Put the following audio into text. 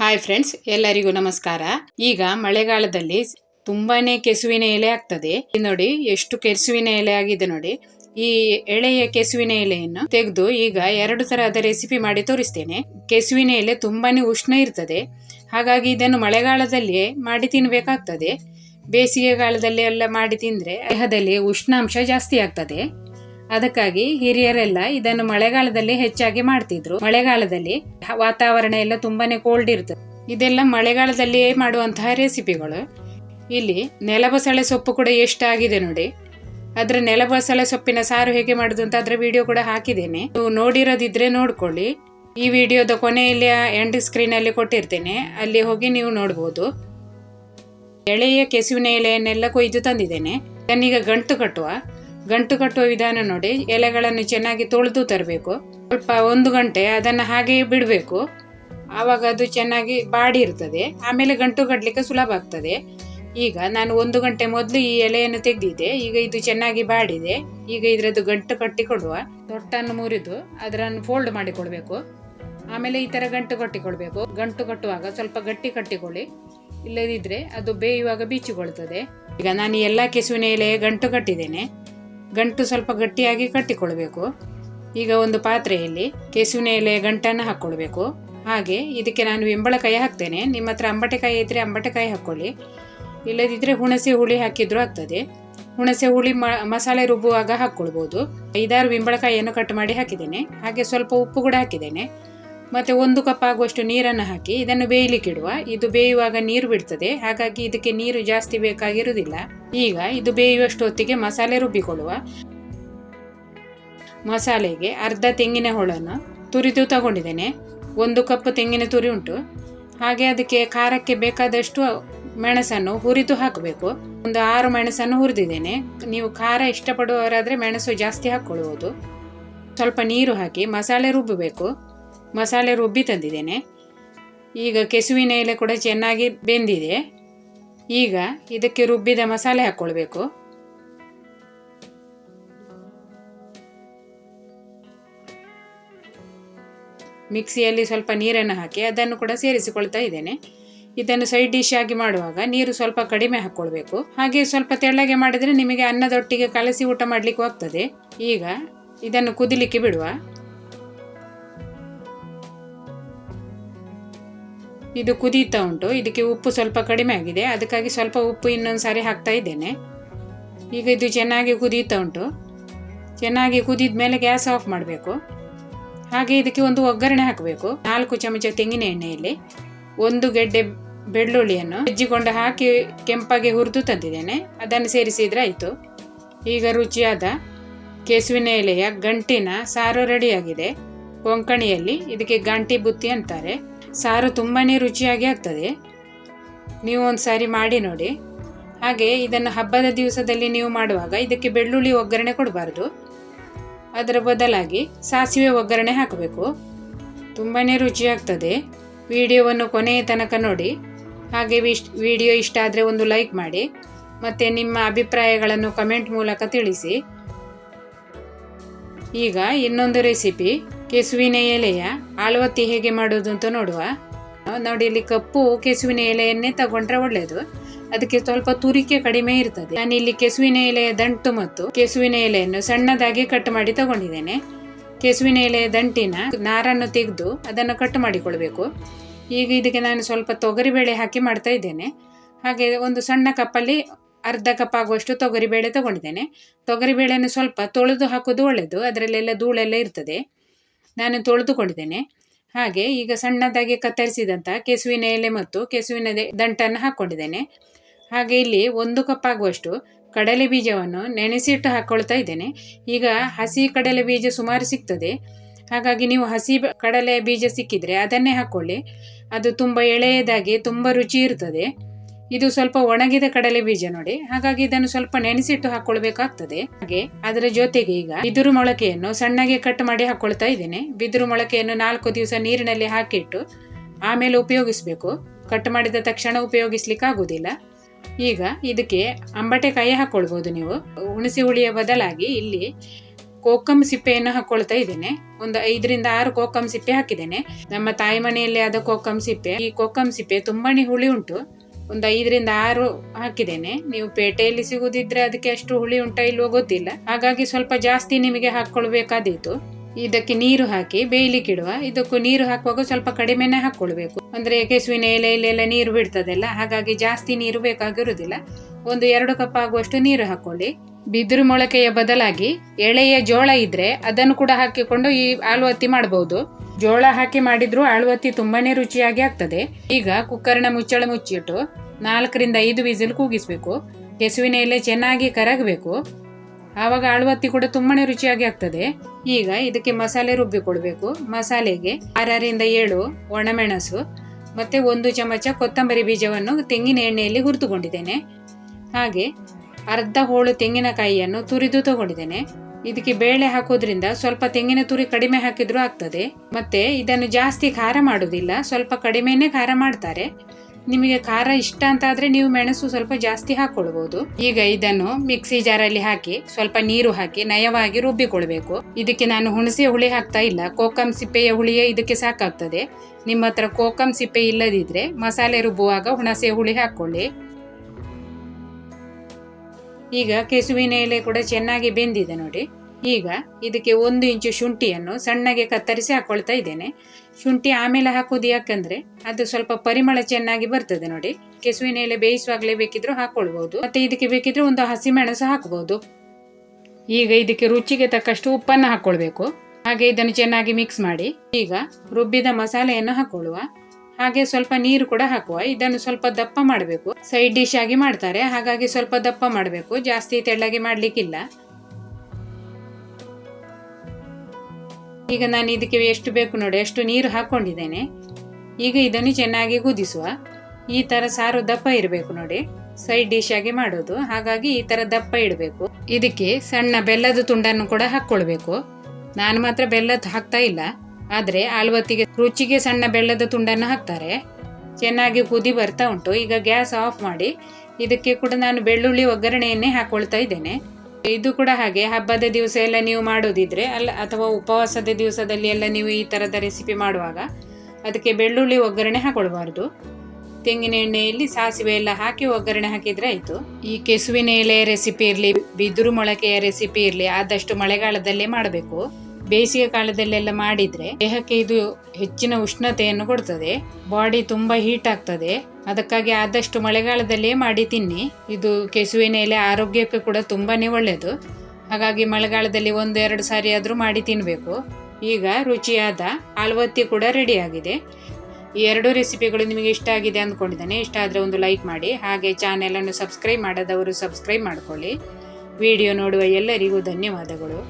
Hi friends ಎಲ್ಲರಿಗೂ ನಮಸ್ಕಾರ. ಈಗ ಮಳೆಗಾಲದಲ್ಲಿ ತುಂಬಾನೇ ಕೆಸುವಿನ ಎಲೆ ಆಗ್ತದೆ. ನೋಡಿ ಎಷ್ಟು ಕೆಸುವಿನ ಎಲೆ ಆಗಿದೆ ನೋಡಿ. ಈ ಎಳೆಯ ಕೆಸುವಿನ ಎಲೆಯನ್ನು ತೆಗೆದು ಈಗ ಎರಡು ತರಹದ ರೆಸಿಪಿ ಮಾಡಿ ತೋರಿಸ್ತೇನೆ. ಕೆಸುವಿನ ಎಲೆ ತುಂಬಾನೇ ಉಷ್ಣ ಇರ್ತದೆ. ಹಾಗಾಗಿ ಇದನ್ನು ಮಳೆಗಾಲದಲ್ಲಿಯೇ ಮಾಡಿ ತಿನ್ಬೇಕಾಗ್ತದೆ. ಬೇಸಿಗೆಗಾಲದಲ್ಲಿ ಎಲ್ಲ ಮಾಡಿ ತಿಂದ್ರೆ ದೇಹದಲ್ಲಿ ಉಷ್ಣಾಂಶ ಜಾಸ್ತಿ ಆಗ್ತದೆ. ಅದಕ್ಕಾಗಿ ಹಿರಿಯರೆಲ್ಲ ಇದನ್ನು ಮಳೆಗಾಲದಲ್ಲಿ ಹೆಚ್ಚಾಗಿ ಮಾಡ್ತಿದ್ರು. ಮಳೆಗಾಲದಲ್ಲಿ ವಾತಾವರಣ ಎಲ್ಲ ತುಂಬಾನೇ ಕೋಲ್ಡ್ ಇರ್ತದೆ. ಇದೆಲ್ಲ ಮಳೆಗಾಲದಲ್ಲಿಯೇ ಮಾಡುವಂತಹ ರೆಸಿಪಿಗಳು ಇಲ್ಲಿ ನೆಲಬಸಳೆ ಸೊಪ್ಪು ಕೂಡ ಎಷ್ಟಾಗಿದೆ ನೋಡಿ. ಅದರ ನೆಲಬಸಳೆ ಸೊಪ್ಪಿನ ಸಾರು ಹೇಗೆ ಮಾಡುದು ಅಂತ ಅದರ ವಿಡಿಯೋ ಕೂಡ ಹಾಕಿದ್ದೇನೆ. ನೀವು ನೋಡಿರೋದಿದ್ರೆ ನೋಡ್ಕೊಳ್ಳಿ. ಈ ವಿಡಿಯೋದ ಕೊನೆಯಲ್ಲಿ ಎಂಡ್ ಸ್ಕ್ರೀನ್ ಅಲ್ಲಿ ಕೊಟ್ಟಿರ್ತೇನೆ. ಅಲ್ಲಿ ಹೋಗಿ ನೀವು ನೋಡ್ಬೋದು. ಎಳೆಯ ಕೆಸುವಿನ ಎಲೆಯನ್ನೆಲ್ಲ ಕೊಯ್ದು ತಂದಿದ್ದೇನೆ. ಇದನ್ನೀಗ ಗಂಟು ಕಟ್ಟುವ. ಗಂಟು ಕಟ್ಟುವ ವಿಧಾನ ನೋಡಿ, ಎಲೆಗಳನ್ನು ಚೆನ್ನಾಗಿ ತೊಳೆದು ತರಬೇಕು. ಸ್ವಲ್ಪ ಒಂದು ಗಂಟೆ ಅದನ್ನು ಹಾಗೆಯೇ ಬಿಡಬೇಕು. ಆವಾಗ ಅದು ಚೆನ್ನಾಗಿ ಬಾಡಿ ಇರ್ತದೆ. ಆಮೇಲೆ ಗಂಟು ಕಟ್ಟಲಿಕ್ಕೆ ಸುಲಭ ಆಗ್ತದೆ. ಈಗ ನಾನು ಒಂದು ಗಂಟೆ ಮೊದಲು ಈ ಎಲೆಯನ್ನು ತೆಗೆದಿದ್ದೆ. ಈಗ ಇದು ಚೆನ್ನಾಗಿ ಬಾಡಿದೆ. ಈಗ ಇದರದ್ದು ಗಂಟು ಕಟ್ಟಿಕೊಡುವ ತೊಟ್ಟನ್ನು ಮುರಿದು ಅದರನ್ನು ಫೋಲ್ಡ್ ಮಾಡಿಕೊಳ್ಬೇಕು ಆಮೇಲೆ ಈ ಥರ ಗಂಟು ಕಟ್ಟಿಕೊಳ್ಬೇಕು ಗಂಟು ಕಟ್ಟುವಾಗ ಸ್ವಲ್ಪ ಗಟ್ಟಿ ಕಟ್ಟಿಕೊಳ್ಳಿ. ಇಲ್ಲದಿದ್ದರೆ ಅದು ಬೇಯುವಾಗ ಬೀಚಿಕೊಳ್ತದೆ. ಈಗ ನಾನು ಎಲ್ಲ ಕೆಸುವಿನ ಎಲೆ ಗಂಟು ಕಟ್ಟಿದ್ದೇನೆ. ಗಂಟು ಸ್ವಲ್ಪ ಗಟ್ಟಿಯಾಗಿ ಕಟ್ಟಿಕೊಳ್ಬೇಕು ಈಗ ಒಂದು ಪಾತ್ರೆಯಲ್ಲಿ ಕೆಸುವಿನ ಎಲೆ ಗಂಟನ್ನು ಹಾಕ್ಕೊಳ್ಬೇಕು. ಹಾಗೆ ಇದಕ್ಕೆ ನಾನು ವಿಂಬಳಕಾಯಿ ಹಾಕ್ತೇನೆ. ನಿಮ್ಮ ಹತ್ರ ಅಂಬಟೆಕಾಯಿ ಇದ್ದರೆ ಅಂಬಟೆಕಾಯಿ ಹಾಕ್ಕೊಳ್ಳಿ. ಇಲ್ಲದಿದ್ದರೆ ಹುಣಸೆ ಹುಳಿ ಹಾಕಿದ್ರೂ ಆಗ್ತದೆ. ಹುಣಸೆ ಹುಳಿ ಮಸಾಲೆ ರುಬ್ಬುವಾಗ ಹಾಕ್ಕೊಳ್ಬೋದು. ಐದಾರು ಬಿಂಬಳಕಾಯಿಯನ್ನು ಕಟ್ ಮಾಡಿ ಹಾಕಿದ್ದೇನೆ. ಹಾಗೆ ಸ್ವಲ್ಪ ಉಪ್ಪು ಕೂಡ ಹಾಕಿದ್ದೇನೆ. ಮತ್ತು ಒಂದು ಕಪ್ ಆಗುವಷ್ಟು ನೀರನ್ನು ಹಾಕಿ ಇದನ್ನು ಬೇಯಲಿಕ್ಕಿಡುವ. ಇದು ಬೇಯುವಾಗ ನೀರು ಬಿಡ್ತದೆ. ಹಾಗಾಗಿ ಇದಕ್ಕೆ ನೀರು ಜಾಸ್ತಿ ಬೇಕಾಗಿರುವುದಿಲ್ಲ. ಈಗ ಇದು ಬೇಯುವಷ್ಟು ಹೊತ್ತಿಗೆ ಮಸಾಲೆ ರುಬ್ಬಿಕೊಳ್ಳುವ. ಮಸಾಲೆಗೆ ಅರ್ಧ ತೆಂಗಿನ ಹೋಳನ್ನು ತುರಿದು ತಗೊಂಡಿದ್ದೇನೆ. ಒಂದು ಕಪ್ ತೆಂಗಿನ ತುರಿ ಉಂಟು. ಹಾಗೆ ಅದಕ್ಕೆ ಖಾರಕ್ಕೆ ಬೇಕಾದಷ್ಟು ಮೆಣಸನ್ನು ಹುರಿದು ಹಾಕಬೇಕು. ಒಂದು ಆರು ಮೆಣಸನ್ನು ಹುರಿದಿದ್ದೇನೆ. ನೀವು ಖಾರ ಇಷ್ಟಪಡುವವರಾದರೆ ಮೆಣಸು ಜಾಸ್ತಿ ಹಾಕ್ಕೊಳ್ಳುವುದು. ಸ್ವಲ್ಪ ನೀರು ಹಾಕಿ ಮಸಾಲೆ ರುಬ್ಬಬೇಕು. ಮಸಾಲೆ ರುಬ್ಬಿ ತಂದಿದ್ದೇನೆ. ಈಗ ಕೆಸುವಿನ ಎಲೆ ಕೂಡ ಚೆನ್ನಾಗಿ ಬೆಂದಿದೆ. ಈಗ ಇದಕ್ಕೆ ರುಬ್ಬಿದ ಮಸಾಲೆ ಹಾಕ್ಕೊಳ್ಬೇಕು. ಮಿಕ್ಸಿಯಲ್ಲಿ ಸ್ವಲ್ಪ ನೀರನ್ನು ಹಾಕಿ ಅದನ್ನು ಕೂಡ ಸೇರಿಸಿಕೊಳ್ತಾ ಇದ್ದೇನೆ. ಇದನ್ನು ಸೈಡ್ ಡಿಶ್ ಆಗಿ ಮಾಡುವಾಗ ನೀರು ಸ್ವಲ್ಪ ಕಡಿಮೆ ಹಾಕ್ಕೊಳ್ಬೇಕು. ಹಾಗೆ ಸ್ವಲ್ಪ ತೆಳ್ಳಗೆ ಮಾಡಿದರೆ ನಿಮಗೆ ಅನ್ನದೊಟ್ಟಿಗೆ ಕಲಸಿ ಊಟ ಮಾಡಲಿಕ್ಕೆ ಹೋಗ್ತದೆ ಈಗ ಇದನ್ನು ಕುದಿಲಿಕ್ಕೆ ಬಿಡುವ. ಇದು ಕುದೀತಾ ಉಂಟು. ಇದಕ್ಕೆ ಉಪ್ಪು ಸ್ವಲ್ಪ ಕಡಿಮೆ ಆಗಿದೆ. ಅದಕ್ಕಾಗಿ ಸ್ವಲ್ಪ ಉಪ್ಪು ಇನ್ನೊಂದು ಸಾರಿ ಹಾಕ್ತಾ ಇದ್ದೇನೆ. ಈಗ ಇದು ಚೆನ್ನಾಗಿ ಕುದೀತಾ ಉಂಟು. ಚೆನ್ನಾಗಿ ಕುದಿದ ಮೇಲೆ ಗ್ಯಾಸ್ ಆಫ್ ಮಾಡಬೇಕು. ಹಾಗೆ ಇದಕ್ಕೆ ಒಂದು ಒಗ್ಗರಣೆ ಹಾಕಬೇಕು. ನಾಲ್ಕು ಚಮಚ ತೆಂಗಿನ ಎಣ್ಣೆಯಲ್ಲಿ ಒಂದು ಗೆಡ್ಡೆ ಬೆಳ್ಳುಳ್ಳಿಯನ್ನು ಹೆಜ್ಜಿಕೊಂಡು ಹಾಕಿ ಕೆಂಪಾಗಿ ಹುರಿದು ತಂದಿದ್ದೇನೆ. ಅದನ್ನು ಸೇರಿಸಿದ್ರೆ ಆಯಿತು. ಈಗ ರುಚಿಯಾದ ಕೆಸುವಿನ ಎಲೆಯ ಗಂಟಿನ ಸಾರು ರೆಡಿಯಾಗಿದೆ. ಕೊಂಕಣಿಯಲ್ಲಿ ಇದಕ್ಕೆ ಗಂಟಿ ಬುತ್ತಿ ಅಂತಾರೆ. ಸಾರು ತುಂಬಾ ರುಚಿಯಾಗಿ ಆಗ್ತದೆ. ನೀವು ಒಂದು ಸಾರಿ ಮಾಡಿ ನೋಡಿ. ಹಾಗೆ ಇದನ್ನು ಹಬ್ಬದ ದಿವಸದಲ್ಲಿ ನೀವು ಮಾಡುವಾಗ ಇದಕ್ಕೆ ಬೆಳ್ಳುಳ್ಳಿ ಒಗ್ಗರಣೆ ಕೊಡಬಾರ್ದು. ಅದರ ಬದಲಾಗಿ ಸಾಸಿವೆ ಒಗ್ಗರಣೆ ಹಾಕಬೇಕು. ತುಂಬಾ ರುಚಿಯಾಗ್ತದೆ ವಿಡಿಯೋವನ್ನು ಕೊನೆಯ ತನಕ ನೋಡಿ. ಹಾಗೆ ವಿಡಿಯೋ ಇಷ್ಟ ಆದರೆ ಒಂದು ಲೈಕ್ ಮಾಡಿ. ಮತ್ತು ನಿಮ್ಮ ಅಭಿಪ್ರಾಯಗಳನ್ನು ಕಮೆಂಟ್ ಮೂಲಕ ತಿಳಿಸಿ. ಈಗ ಇನ್ನೊಂದು ರೆಸಿಪಿ ಕೆಸುವಿನ ಎಲೆಯ ಆಳ್ವತ್ತಿ ಹೇಗೆ ಮಾಡೋದು ಅಂತ ನೋಡುವ. ನೋಡಿ, ಇಲ್ಲಿ ಕಪ್ಪು ಕೆಸುವಿನ ಎಲೆಯನ್ನೇ ತಗೊಂಡ್ರೆ ಒಳ್ಳೆಯದು ಅದಕ್ಕೆ ಸ್ವಲ್ಪ ತುರಿಕೆ ಕಡಿಮೆ ಇರ್ತದೆ. ನಾನು ಇಲ್ಲಿ ಕೆಸುವಿನ ಎಲೆಯ ದಂಟು ಮತ್ತು ಕೆಸುವಿನ ಎಲೆಯನ್ನು ಸಣ್ಣದಾಗಿ ಕಟ್ ಮಾಡಿ ತಗೊಂಡಿದ್ದೇನೆ. ಕೆಸುವಿನ ಎಲೆಯ ದಂಟಿನ ನಾರನ್ನು ತೆಗೆದು ಅದನ್ನು ಕಟ್ ಮಾಡಿಕೊಳ್ಬೇಕು. ಈಗ ಇದಕ್ಕೆ ನಾನು ಸ್ವಲ್ಪ ತೊಗರಿಬೇಳೆ ಹಾಕಿ ಮಾಡ್ತಾ ಇದ್ದೇನೆ. ಹಾಗೆ ಒಂದು ಸಣ್ಣ ಕಪ್ಪಲ್ಲಿ ಅರ್ಧ ಕಪ್ ಆಗುವಷ್ಟು ತೊಗರಿಬೇಳೆ ತಗೊಂಡಿದ್ದೇನೆ. ತೊಗರಿಬೇಳೆಯನ್ನು ಸ್ವಲ್ಪ ತೊಳೆದು ಹಾಕೋದು ಒಳ್ಳೆಯದು ಅದರಲ್ಲೆಲ್ಲ ಧೂಳೆಲ್ಲ ಇರ್ತದೆ. ನಾನು ತೊಳೆದುಕೊಂಡಿದ್ದೇನೆ. ಹಾಗೆ ಈಗ ಸಣ್ಣದಾಗಿ ಕತ್ತರಿಸಿದಂಥ ಕೆಸುವಿನ ಎಲೆ ಮತ್ತು ಕೆಸುವಿನ ದಂಟನ್ನು ಹಾಕ್ಕೊಂಡಿದ್ದೇನೆ ಹಾಗೆ ಇಲ್ಲಿ ಒಂದು ಕಪ್ ಆಗುವಷ್ಟು ಕಡಲೆ ಬೀಜವನ್ನು ನೆನೆಸಿಟ್ಟು ಹಾಕ್ಕೊಳ್ತಾ ಇದ್ದೇನೆ. ಈಗ ಹಸಿ ಕಡಲೆ ಬೀಜ ಸುಮಾರು ಸಿಗ್ತದೆ. ಹಾಗಾಗಿ ನೀವು ಹಸಿ ಕಡಲೆ ಬೀಜ ಸಿಕ್ಕಿದರೆ ಅದನ್ನೇ ಹಾಕ್ಕೊಳ್ಳಿ ಅದು ತುಂಬ ಎಳೆಯದಾಗಿ ತುಂಬ ರುಚಿ ಇರ್ತದೆ. ಇದು ಸ್ವಲ್ಪ ಒಣಗಿದ ಕಡಲೆ ಬೀಜ ನೋಡಿ. ಹಾಗಾಗಿ ಇದನ್ನು ಸ್ವಲ್ಪ ನೆನೆಸಿಟ್ಟು ಹಾಕೊಳ್ಬೇಕಾಗ್ತದೆ. ಹಾಗೆ ಅದರ ಜೊತೆಗೆ ಈಗ ಬಿದಿರು ಮೊಳಕೆಯನ್ನು ಸಣ್ಣಗೆ ಕಟ್ ಮಾಡಿ ಹಾಕೊಳ್ತಾ ಇದ್ದೇನೆ. ಬಿದಿರು ಮೊಳಕೆಯನ್ನು ನಾಲ್ಕು ದಿವಸ ನೀರಿನಲ್ಲಿ ಹಾಕಿಟ್ಟು ಆಮೇಲೆ ಉಪಯೋಗಿಸಬೇಕು. ಕಟ್ ಮಾಡಿದ ತಕ್ಷಣ ಉಪಯೋಗಿಸ್ಲಿಕ್ಕೆ ಆಗುದಿಲ್ಲ. ಈಗ ಇದಕ್ಕೆ ಅಂಬಟೆಕಾಯಿ ಹಾಕೊಳ್ಬಹುದು ನೀವು. ಹುಣಸಿ ಹುಳಿಯ ಬದಲಾಗಿ ಇಲ್ಲಿ ಕೋಕಂ ಸಿಪ್ಪೆಯನ್ನು ಹಾಕೊಳ್ತಾ ಇದ್ದೇನೆ. ಒಂದು ಐದರಿಂದ ಆರು ಕೋಕಂ ಸಿಪ್ಪೆ ಹಾಕಿದ್ದೇನೆ. ನಮ್ಮ ತಾಯಿ ಮನೆಯಲ್ಲಿ ಆದ ಕೋಕಂ ಸಿಪ್ಪೆ. ಈ ಕೋಕಂ ಸಿಪ್ಪೆ ತುಂಬಾನೇ ಹುಳಿ ಉಂಟು. ಒಂದು ಐದರಿಂದ ಆರು ಹಾಕಿದ್ದೇನೆ. ನೀವು ಪೇಟೆಯಲ್ಲಿ ಸಿಗುದಿದ್ರೆ ಅದಕ್ಕೆ ಅಷ್ಟು ಹುಳಿ ಉಂಟ ಇಲ್ವೋ ಗೊತ್ತಿಲ್ಲ. ಹಾಗಾಗಿ ಸ್ವಲ್ಪ ಜಾಸ್ತಿ ನಿಮಗೆ ಹಾಕೊಳ್ಬೇಕಾದೀತು ಇದಕ್ಕೆ ನೀರು ಹಾಕಿ ಬೇಯಲಿಕ್ಕಿಡುವ. ಇದಕ್ಕೂ ನೀರು ಹಾಕುವಾಗ ಸ್ವಲ್ಪ ಕಡಿಮೆನೆ ಹಾಕೊಳ್ಬೇಕು ಅಂದ್ರೆ ಕೆಸುವಿನ ಎಲೆಯಲ್ಲೆಲ್ಲ ನೀರು ಬಿಡ್ತದಲ್ಲ. ಹಾಗಾಗಿ ಜಾಸ್ತಿ ನೀರು ಬೇಕಾಗಿರುವುದಿಲ್ಲ. ಒಂದು ಎರಡು ಕಪ್ ಆಗುವಷ್ಟು ನೀರು ಹಾಕೊಳ್ಳಿ. ಬಿದಿರು ಮೊಳಕೆಯ ಬದಲಾಗಿ ಎಳೆಯ ಜೋಳ ಇದ್ರೆ ಅದನ್ನು ಕೂಡ ಹಾಕಿಕೊಂಡು ಈ ಆಲುವತ್ತಿ ಮಾಡಬಹುದು ಜೋಳ ಹಾಕಿ ಮಾಡಿದ್ರು ಆಳುವತ್ತಿ ತುಂಬಾನೇ ರುಚಿಯಾಗಿ ಆಗ್ತದೆ. ಈಗ ಕುಕ್ಕರ್ನ ಮುಚ್ಚಳ ಮುಚ್ಚಿಟ್ಟು ನಾಲ್ಕರಿಂದ ಐದು ವಿಸಿಲ್ ಕೂಗಿಸ್ಬೇಕು. ಕೆಸುವಿನ ಎಲೆ ಚೆನ್ನಾಗಿ ಕರಗಬೇಕು. ಆವಾಗ ಆಳ್ವತ್ತಿ ಕೂಡ ತುಂಬಾ ರುಚಿಯಾಗಿ ಆಗ್ತದೆ. ಈಗ ಇದಕ್ಕೆ ಮಸಾಲೆ ರುಬ್ಬಿಕೊಳ್ಬೇಕು ಮಸಾಲೆಗೆ ಆರರಿಂದ ಏಳು ಒಣಮೆಣಸು, ಮತ್ತೆ ಒಂದು ಚಮಚ ಕೊತ್ತಂಬರಿ ಬೀಜವನ್ನು ತೆಂಗಿನ ಎಣ್ಣೆಯಲ್ಲಿ ಹುರಿದುಕೊಂಡಿದ್ದೇನೆ. ಹಾಗೆ ಅರ್ಧ ಹೋಳು ತೆಂಗಿನಕಾಯಿಯನ್ನು ತುರಿದು ತಗೊಂಡಿದ್ದೇನೆ. ಇದಕ್ಕೆ ಬೇಳೆ ಹಾಕೋದ್ರಿಂದ ಸ್ವಲ್ಪ ತೆಂಗಿನ ತುರಿ ಕಡಿಮೆ ಹಾಕಿದ್ರೂ ಆಗ್ತದೆ. ಮತ್ತೆ ಇದನ್ನು ಜಾಸ್ತಿ ಖಾರ ಮಾಡುವುದಿಲ್ಲ. ಸ್ವಲ್ಪ ಕಡಿಮೆನೆ ಖಾರ ಮಾಡ್ತಾರೆ. ನಿಮಗೆ ಖಾರ ಇಷ್ಟ ಅಂತ ಆದ್ರೆ ನೀವು ಮೆಣಸು ಸ್ವಲ್ಪ ಜಾಸ್ತಿ ಹಾಕೊಳ್ಬಹುದು ಈಗ ಇದನ್ನು ಮಿಕ್ಸಿ ಜಾರಲ್ಲಿ ಹಾಕಿ ಸ್ವಲ್ಪ ನೀರು ಹಾಕಿ ನಯವಾಗಿ ರುಬ್ಬಿಕೊಳ್ಬೇಕು. ಇದಕ್ಕೆ ನಾನು ಹುಣಸೆ ಹುಳಿ ಹಾಕ್ತಾ ಇಲ್ಲ. ಕೋಕಂ ಸಿಪ್ಪೆಯ ಹುಳಿಯೇ ಇದಕ್ಕೆ ಸಾಕಾಗ್ತದೆ. ನಿಮ್ಮ ಹತ್ರ ಕೋಕಂ ಸಿಪ್ಪೆ ಇಲ್ಲದಿದ್ರೆ ಮಸಾಲೆ ರುಬ್ಬುವಾಗ ಹುಣಸೆ ಹುಳಿ ಹಾಕೊಳ್ಳಿ ಈಗ ಕೆಸುವಿನ ಎಲೆ ಕೂಡ ಚೆನ್ನಾಗಿ ಬೆಂದಿದೆ ನೋಡಿ. ಈಗ ಇದಕ್ಕೆ ಒಂದು ಇಂಚು ಶುಂಠಿಯನ್ನು ಸಣ್ಣಗೆ ಕತ್ತರಿಸಿ ಹಾಕೊಳ್ತಾ ಇದ್ದೇನೆ. ಶುಂಠಿ ಆಮೇಲೆ ಹಾಕೋದು ಯಾಕಂದ್ರೆ ಅದು ಸ್ವಲ್ಪ ಪರಿಮಳ ಚೆನ್ನಾಗಿ ಬರ್ತದೆ ನೋಡಿ. ಕೆಸುವಿನ ಎಲೆ ಬೇಯಿಸುವಾಗಲೇ ಬೇಕಿದ್ರು ಹಾಕೊಳ್ಬಹುದು ಮತ್ತೆ ಇದಕ್ಕೆ ಬೇಕಿದ್ರೆ ಒಂದು ಹಸಿಮೆಣಸು ಹಾಕಬಹುದು ಈಗ ಇದಕ್ಕೆ ರುಚಿಗೆ ತಕ್ಕಷ್ಟು ಉಪ್ಪನ್ನು ಹಾಕೊಳ್ಬೇಕು. ಹಾಗೆ ಇದನ್ನು ಚೆನ್ನಾಗಿ ಮಿಕ್ಸ್ ಮಾಡಿ. ಈಗ ರುಬ್ಬಿದ ಮಸಾಲೆಯನ್ನು ಹಾಕೊಳ್ಳುವ. ಹಾಗೆ ಸ್ವಲ್ಪ ನೀರು ಕೂಡ ಹಾಕುವ. ಇದನ್ನು ಸ್ವಲ್ಪ ದಪ್ಪ ಮಾಡಬೇಕು. ಸೈಡ್ ಡಿಶ್ ಆಗಿ ಮಾಡ್ತಾರೆ. ಹಾಗಾಗಿ ಸ್ವಲ್ಪ ದಪ್ಪ ಮಾಡಬೇಕು. ಜಾಸ್ತಿ ತೆಳ್ಳಗೆ ಮಾಡ್ಲಿಕ್ಕಿಲ್ಲ. ಈಗ ನಾನು ಇದಕ್ಕೆ ಎಷ್ಟು ಬೇಕು ನೋಡಿ ಎಷ್ಟು ನೀರು ಹಾಕೊಂಡಿದ್ದೇನೆ. ಈಗ ಇದನ್ನು ಚೆನ್ನಾಗಿ ಕುದಿಸುವ. ಈ ತರ ಸಾರು ದಪ್ಪ ಇರಬೇಕು ನೋಡಿ. ಸೈಡ್ ಡಿಶ್ ಆಗಿ ಮಾಡೋದು. ಹಾಗಾಗಿ ಈ ತರ ದಪ್ಪ ಇಡಬೇಕು. ಇದಕ್ಕೆ ಸಣ್ಣ ಬೆಲ್ಲದ ತುಂಡನ್ನು ಕೂಡ ಹಾಕ್ಕೊಳ್ಬೇಕು. ನಾನು ಮಾತ್ರ ಬೆಲ್ಲದ ಹಾಕ್ತಾ ಇಲ್ಲ. ಆದರೆ ಆಲ್ವತ್ತಿಗೆ ರುಚಿಗೆ ಸಣ್ಣ ಬೆಲ್ಲದ ತುಂಡನ್ನು ಹಾಕ್ತಾರೆ. ಚೆನ್ನಾಗಿ ಕುದಿ ಬರ್ತಾ ಉಂಟು. ಈಗ ಗ್ಯಾಸ್ ಆಫ್ ಮಾಡಿ ಇದಕ್ಕೆ ಕೂಡ ನಾನು ಬೆಳ್ಳುಳ್ಳಿ ಒಗ್ಗರಣೆಯನ್ನೇ ಹಾಕ್ಕೊಳ್ತಾ ಇದ್ದೇನೆ. ಇದು ಕೂಡ ಹಾಗೆ, ಹಬ್ಬದ ದಿವಸ ಎಲ್ಲ ನೀವು ಮಾಡೋದಿದ್ರೆ, ಅಲ್ಲ ಅಥವಾ ಉಪವಾಸದ ದಿವಸದಲ್ಲಿ ಎಲ್ಲ ನೀವು ಈ ಥರದ ರೆಸಿಪಿ ಮಾಡುವಾಗ ಅದಕ್ಕೆ ಬೆಳ್ಳುಳ್ಳಿ ಒಗ್ಗರಣೆ ಹಾಕೊಳ್ಬಾರ್ದು. ತೆಂಗಿನ ಎಣ್ಣೆಯಲ್ಲಿ ಸಾಸಿವೆ ಎಲ್ಲ ಹಾಕಿ ಒಗ್ಗರಣೆ ಹಾಕಿದ್ರೆ ಆಯಿತು. ಈ ಕೆಸುವಿನ ಎಲೆಯ ರೆಸಿಪಿ ಇರಲಿ, ಬಿದಿರು ಮೊಳಕೆಯ ರೆಸಿಪಿ ಇರಲಿ, ಆದಷ್ಟು ಮಳೆಗಾಲದಲ್ಲೇ ಮಾಡಬೇಕು. ಬೇಸಿಗೆ ಕಾಲದಲ್ಲೆಲ್ಲ ಮಾಡಿದ್ರೆ ದೇಹಕ್ಕೆ ಇದು ಹೆಚ್ಚಿನ ಉಷ್ಣತೆಯನ್ನು ಕೊಡ್ತದೆ. ಬಾಡಿ ತುಂಬಾ ಹೀಟ್ ಆಗ್ತದೆ. ಅದಕ್ಕಾಗಿ ಆದಷ್ಟು ಮಳೆಗಾಲದಲ್ಲೇ ಮಾಡಿ ತಿನ್ನಿ. ಇದು ಕೆಸುವಿನ ಎಲೆ ಆರೋಗ್ಯಕ್ಕೆ ಕೂಡ ತುಂಬಾನೇ ಒಳ್ಳೆಯದು ಹಾಗಾಗಿ ಮಳೆಗಾಲದಲ್ಲಿ ಒಂದು ಎರಡು ಸಾರಿ ಆದರೂ ಮಾಡಿ ತಿನ್ನಬೇಕು ಈಗ ರುಚಿಯಾದ ಆಲ್ವತ್ತಿ ಕೂಡ ರೆಡಿಯಾಗಿದೆ ಈ ಎರಡು ರೆಸಿಪಿಗಳು ನಿಮಗೆ ಇಷ್ಟ ಆಗಿದೆ ಅಂದ್ಕೊಂಡಿದ್ದಾನೆ. ಇಷ್ಟ ಆದರೆ ಒಂದು ಲೈಕ್ ಮಾಡಿ. ಹಾಗೆ ಚಾನೆಲನ್ನು ಸಬ್ಸ್ಕ್ರೈಬ್ ಮಾಡದವರು ಸಬ್ಸ್ಕ್ರೈಬ್ ಮಾಡ್ಕೊಳ್ಳಿ. ವಿಡಿಯೋ ನೋಡುವ ಎಲ್ಲರಿಗೂ ಧನ್ಯವಾದಗಳು.